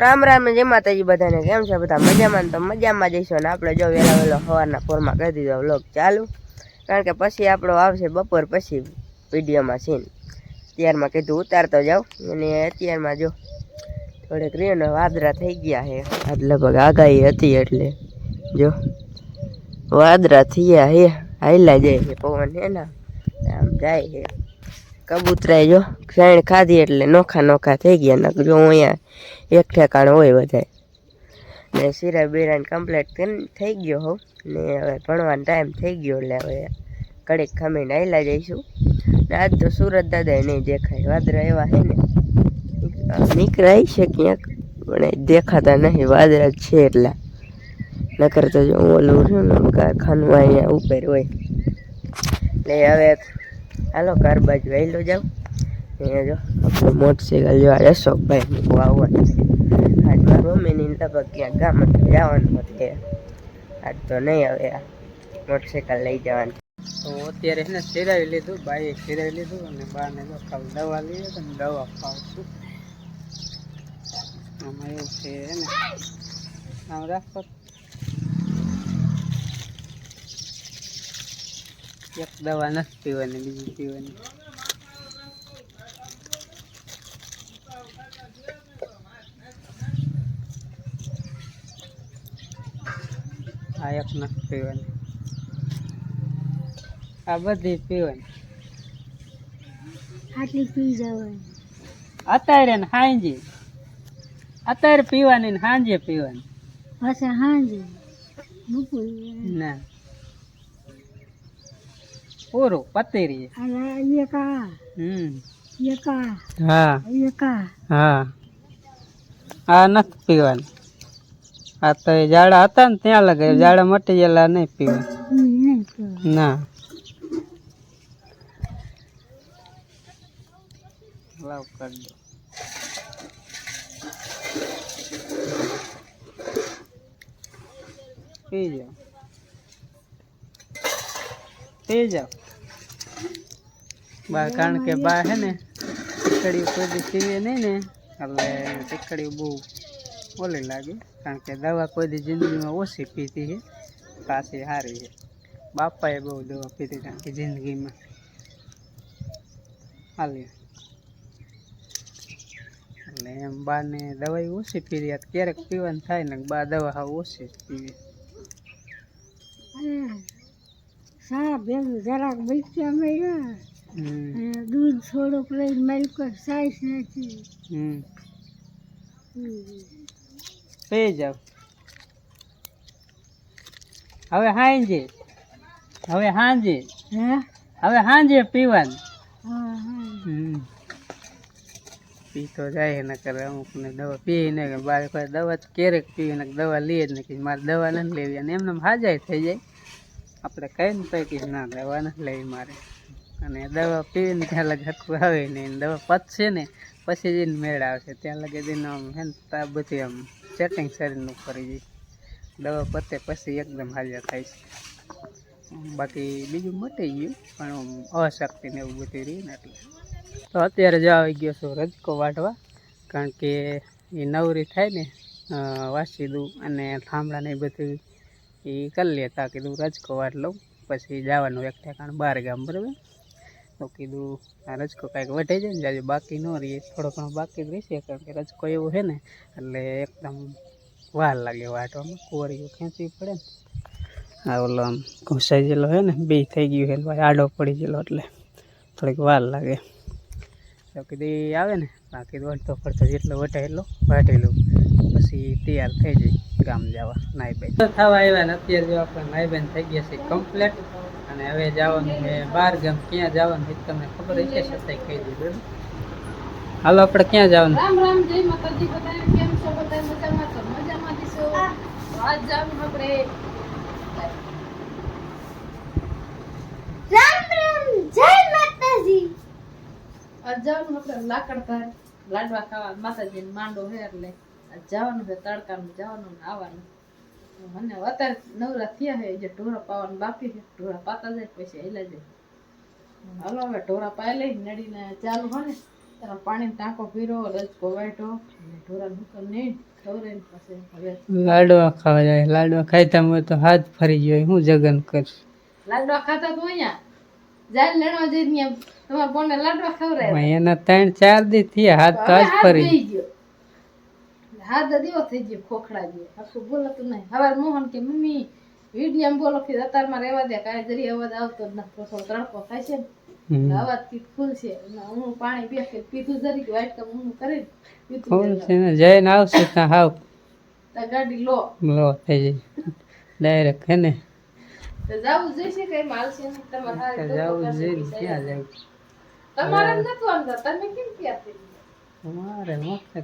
રામ રામ જય માતાજી બધાને, કેમ છે બધા? મજામાં તો મજામાં જઈશું ને આપણે જો વહેલા વહેલો સવારના ફોરમાં કરી દીધો વ્લોગ ચાલુ. કારણ કે પછી આપણો આવશે બપોર પછી વિડીયોમાં સીન. ત્યારમાં કીધું, ઉતારતો જાઉં. અને અત્યારમાં જો થોડેક રહ્યો વાદરા થઈ ગયા છે આજ લગભગ આગાહી હતી એટલે જો વાદરા થયા હે હાઈલા જાય છે પવન, હે ને? આમ જાય છે કબૂતરાય જો ક્ષણ ખાધી એટલે નોખા નોખા થઈ ગયા જો અહીંયા એક ઠેકાણ હોય બધાય. ને સિરાય બિરાન કમ્પ્લીટ થઈ ગયો હોઉં ને હવે ભણવાનો ટાઈમ થઈ ગયો એટલે હવે કડીક ખમીને આયલા જઈશું. ને આજ તો સુરત દાદાએ નહીં દેખાય. વાદળા એવા હે ને. નીકળાય છે ક્યાંક, પણ દેખાતા નહીં. વાદળા છે એટલા. નકર તો જો ઓલું છે ને, કારખાનું અહીંયા ઉપર હોય. એટલે હવે હાલો, ઘર બાજુ વહેલો જાઉં અહીંયા જો, આપણું મોટરસાઇકલ જો આ અશોકભાઈ મૂકવા આવવાનું આજ મારું મમ્મીની લગભગ ક્યાંક ગામ જવાનું હતું આજ તો નહીં હવે આ મોટરસાઇકલ લઈ જવાનું. તો અત્યારે એને સિરાવી લીધું, બાઈએ સિરાવી લીધું અને બાને જો કાલ દવા લઈએ તો દવા ખાવશું આમાં એવું છે ને? આમ રાખો. એક દવા નથી પીવાની બીજી પીવાની. આ એક નથી પીવાની. આ બધી પીવાની. આટલી પી જવાની અત્યારે ને હાંજે. અત્યારે પીવાની ને હાંજે પીવાની. પાછા હાંજે ના. પૂરું પતી રહી અને એકા હમ એકા હા એકા હા આ નથી પીવાની આ તો એ ઝાડા હતા ને ત્યાં લગે ઝાડા મટી ગયેલા નહીં નહીં ના લાવ કરી દો પી જાઓ પી જાઓ બા, કારણ કે બા હે ને ટીકડી કોઈ દી પીવે નહીં ને, એટલે ટીકડી બહુ ઓલી લાગે. કારણ કે દવા કોઈ દી જિંદગીમાં ઓછી પીતી છે પાછી સારી છે બાપાએ બહુ દવા પીતી કારણ કે જિંદગીમાં. હાલી. એટલે એમ બાને દવાઈ ઓછી આ ક્યારેક પીવાનું થાય ને, બા દવા હા ઓછી જ પીવે. અને સા ભેગું જરાક બચ્ચા મળ્યા દૂધ થોડુંક લઈ મારી કોઈ સાઈઝ નથી. પી જાવ હવે હાંજે. હવે હાંજે. હે? હવે હાંજે પીવાનું. હા હા. પી તો જાય ને કરે અમુક ને દવા. પી ને બાર દવા ક્યારેક પીવી ને દવા લઈએ જ નહીં મારે દવા નથી લેવી અને એમને હાજાય થઈ જાય. આપણે કઈ ને કઈ ના દવા નથી લેવી મારે. અને દવા પીવીને ત્યાં લગે હરખું આવે નહીં. દવા પચશે ને, પછી જઈને મેળ આવશે. ત્યાં લગે જઈને આમ હે ને બધી આમ સેટિંગ શરીરનું કરી જાય દવા પતે પછી એકદમ હાજર થાય છે. બાકી બીજું મટી ગયું, પણ અશક્તિ ને એવું બધું રહ્યું ને એટલે. તો અત્યારે જો આવી ગયો છું રજકો વાટવા, કારણ કે એ નવરી થાય ને વાસી વાસીદું અને થાંભળા ને એ બધું એ કરી લેતા કીધું રજકો વાટ લઉં, પછી જવાનું એક ઠેકાણ બાર ગામ, બરાબર? તો કીધું, આ રજકો કાંઈક વઢે જાય ને આજે બાકી ન રહીએ થોડો ઘણો બાકી જ રહેશે, કારણ કે રજકો એવો છે ને, એટલે એકદમ વાર લાગે વાટવામાં. કુંવરીઓ ખેંચવી પડે ને. આ ઓલો આમ ઘૂસાઈ ગયેલો છે ને, બે થઈ ગયું છે ભાઈ આડો પડી ગયેલો, એટલે થોડીક વાર લાગે. તો કીધું આવે ને, બાકી વળતો પડતો જેટલો વટે એટલો વાટી લઉં પછી તૈયાર થઈ જાય ગામ જવા, નાઈ બેન. થવા આવ્યા ને, અત્યારે જો આપણે નાઈ બેન થઈ ગયા છે કમ્પ્લેટ અને હવે જવાનું છે બાર ગામ. ક્યાં જવાનું છે તમને ખબર હશે? છતાંય કહી દીધું હાલો આપણે ક્યાં જવાનું? રામ રામ જય માતાજી બધાને. કેમ છો બધા મજામાં છો? મજામાં દીશો આજ જાવ આપણે. રામ રામ જય માતાજી. આજ જવાનું આપણે લાકડ લાડવા ખાવા. માતાજી માંડો હે એટલે. આજ જવાનું છે તડકાનું જવાનું ને આવવાનું. મને અત્યારે નવરા થયા છે જે ઢોરા પાવાનું બાકી છે ઢોરા પાતા જાય પછી હેલા જાય. હાલો હવે ઢોરા પાય લઈ નડીને ચાલુ હોય ને તારા પાણી ટાંકો પીરો રજકો અને ઢોરા દુકાન નહીં લાડવા ખાવા જાય લાડવા ખાઈતા હોય તો હાથ ફરી ગયો હું જગન કરીશ લાડવા ખાતા તો અહીંયા? જાય લડવા જઈને તમારા બોને લાડવા ખવડાવ્યા? એના ત્રણ ચાર દી થયા હાથ તો હાથ ફરી ગયો. હાથ દીવો થઈ ગયો ખોખડા ગયો. આખું બોલતું નહીં? હવે મોહન કે મમ્મી વીડિયો બોલો કે અત્યારમાં રહેવા દે કાંઈ જરી અવાજ આવતો જ નથી. થોડો તડકો થાય છે ને. અવાજ છે. અને હું પાણી બે પીધું જરી કે વાઇટ કપ હું જરા. છે ને જઈને આવશે ત્યાં હાવ. ગાડી લો. લો થઈ જાય. ડાયરેક્ટ હે ને? જાવું જોઈશે કઈ માલશે નહીં તમારે જવું જોઈએ ક્યાં જવું? તમારે જ નતું તમે કેમ ક્યાં તમારે ગયા? મારે મોક્ષે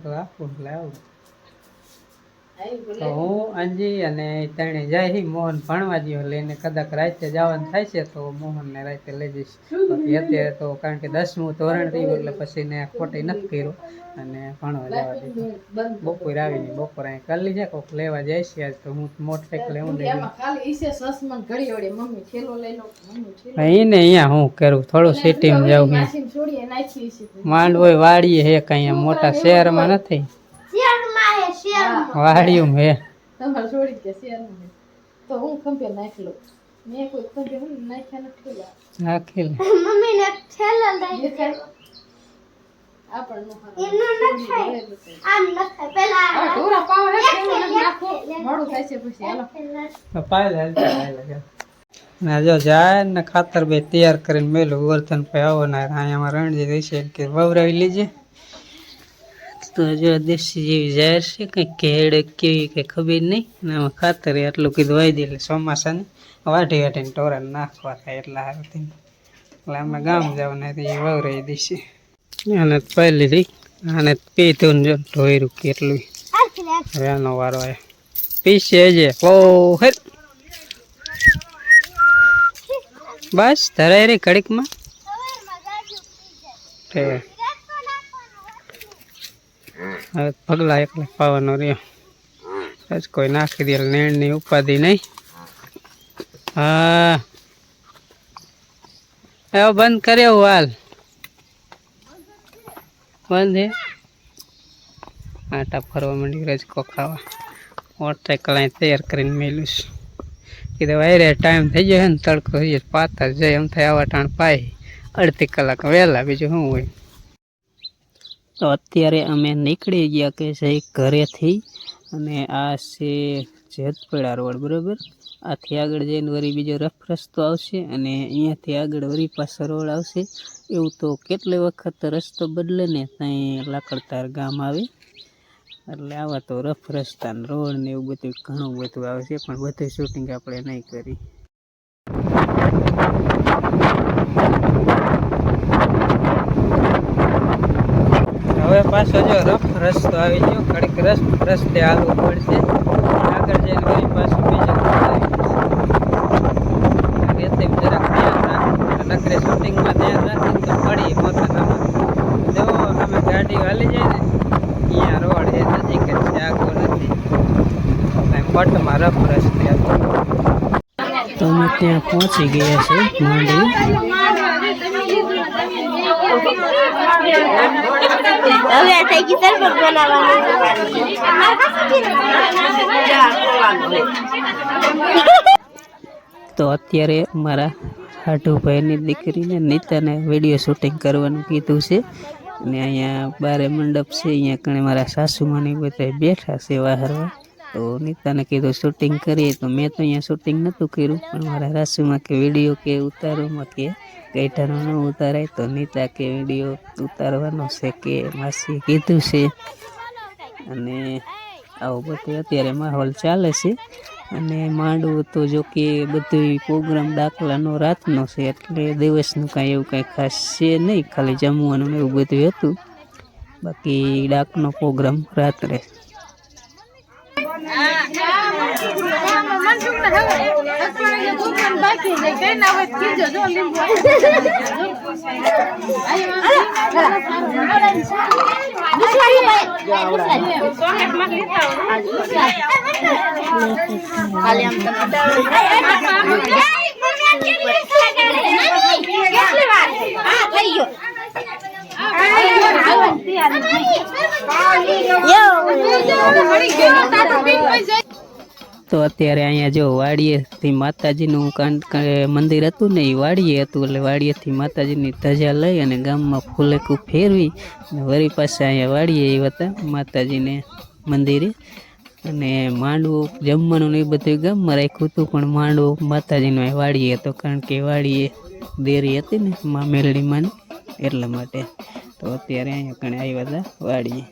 તો હું અંજી અને તણે જાય મોહન ભણવા ગયો લઈને કદાચ રાતે જવાનું થાય છે તો મોહનને રાતે લઈ જઈશ. અત્યારે તો કારણ કે દસમું ધોરણ થયું એટલે પછી ને ખોટી નથી કર્યું અને ભણવા જવા દીધું. બપોર આવીને બપોર અહીં કરી લીધે કોક લેવા જાય છે આજ તો હું મોટરસાઇકલ એવું લઈ એને અહીંયા હું કરું થોડું સિટીમાં જાઉં માંડવો વાડીએ હે કઈ મોટા શહેરમાં નથી. વાડિયું મેં. તમારે છોડી કે શેરનું છે. તો હું ખંભે નાખી લઉં. મેં કોઈ ખંભે હું નાખ્યા નથી? આપણને ઢોરા પાવા હે નાખો. મોડું થાય છે પછી હાલો. તો પાયલા હાલતા પાયલા જો જાય ને ખાતર બે તૈયાર કરીને મેલું વર્તન પે આવો ને અહીંયા રણજી રહેશે કે વવરાવી લીજે. તો દેશી જેવી જાહેર છે, કંઈક કેડ કેવી કંઈ ખબર નહીં. અને આમાં ખાતર એટલું કીધું વાઈ દે એટલે ચોમાસાને વાઢી વાટીને ટોરાને નાખવા થાય એટલા હારથી એટલે અમે ગામ જવાના હતી એ વવરાઈ દેશે આને પાઈ લીધી. આને પીધું ને જો ઢોયરું કેટલું હવે આનો વારો આવ્યો પીસે જે ઓ, હે. બસ, ધરાય રે કડીકમાં તે હવે પગલા એકલા પાવાનો રહ્યો. બસ કોઈ નાખી દે નેણની ઉપાધિ નહીં. હા. એવો બંધ કર્યો હાલ. બંધ હે? આટા ફરવા માંડી રજકો ખાવા અહીં તૈયાર કરીને મેલું છું. કીધું વાયરે ટાઈમ થઈ ગયો ને તડકો થઈ ગયો પાતર જાય એમ થાય આવા ટાણ પાય અડધી કલાક વહેલા, બીજું શું હોય? તો અત્યારે અમે નીકળી ગયા કે છે ઘરેથી. અને આ છે જેતપેડા રોડ, બરાબર? આથી આગળ જઈને વરી બીજો રફ રસ્તો આવશે અને અહીંયાથી આગળ વળી પાછો રોડ આવશે. એવું તો કેટલી વખત રસ્તો બદલે ને ત્યાં લાકડતાર ગામ આવે. એટલે આવા તો રફ રસ્તા રોડ ને એવું બધું ઘણું બધું આવશે, પણ બધું શૂટિંગ આપણે નહીં કરી. હવે પાછો જો રફ રસ્તો આવી ગયો. ઘડીક રસ રસ્તે આવવું પડશે. આગળ જઈને વળી પાછું બીજો રેતે જરાક ધ્યાન રાખ નકરે શૂટિંગમાં તો અમે ગાડી હાલી જાય ને અહીંયા રોડ એ નજીક જ છે આગળ નથી. પટમાં રફ રસ્તે તો અમે ત્યાં પહોંચી ગયા છે માંડવી. હવે થઈ ગઈ સરબત બનાવવાની. તો અત્યારે મારા હાટુભાઈની દીકરીને નીતાને વીડિયો શૂટિંગ કરવાનું કીધું છે. અને અહીંયા બારે મંડપ છે અહીંયા કણે મારા સાસુમાની બધા બેઠા છે વાહરવા. તો નીતાને કીધું શૂટિંગ કરીએ તો મેં તો અહીંયા શૂટિંગ નહોતું કર્યું, પણ મારા રાશિમાં કે વીડિયો કે ઉતારોમાં કે ગઈઠાનો ન ઉતારાય, તો નીતા કે વીડિયો ઉતારવાનો છે કે માસીએ કીધું છે. અને આવું બધું અત્યારે માહોલ ચાલે છે. અને માંડવું તો જો કે બધું પ્રોગ્રામ દાખલાનો રાતનો છે, એટલે દિવસનું કાંઈ એવું કાંઈ ખાસ છે નહીં, ખાલી જમવાનું એવું બધું હતું. બાકી ડાકનો પ્રોગ્રામ રાત્રે. કેટલી વાર હા થઈ ગયો. તો અત્યારે અહીંયા જો વાડીએથી માતાજીનું મંદિર હતું ને એ વાડીએ હતું, એટલે વાડીએથી માતાજીની ધજા લઈ અને ગામમાં ફૂલેકું ફેરવી અને વળી પાસે અહીંયા વાડીએ એ હતા માતાજીને મંદિરે. અને માંડવું જમવાનું ને એ બધું ગામમાં રાખ્યું હતું, પણ માંડવું માતાજીનો વાડીએ હતો, કારણ કે વાડીએ દેરી હતી ને, મા મેલડીમાંની, એટલા માટે. તો અત્યારે અહીંયા કણે આવ્યા હતા વાડીએ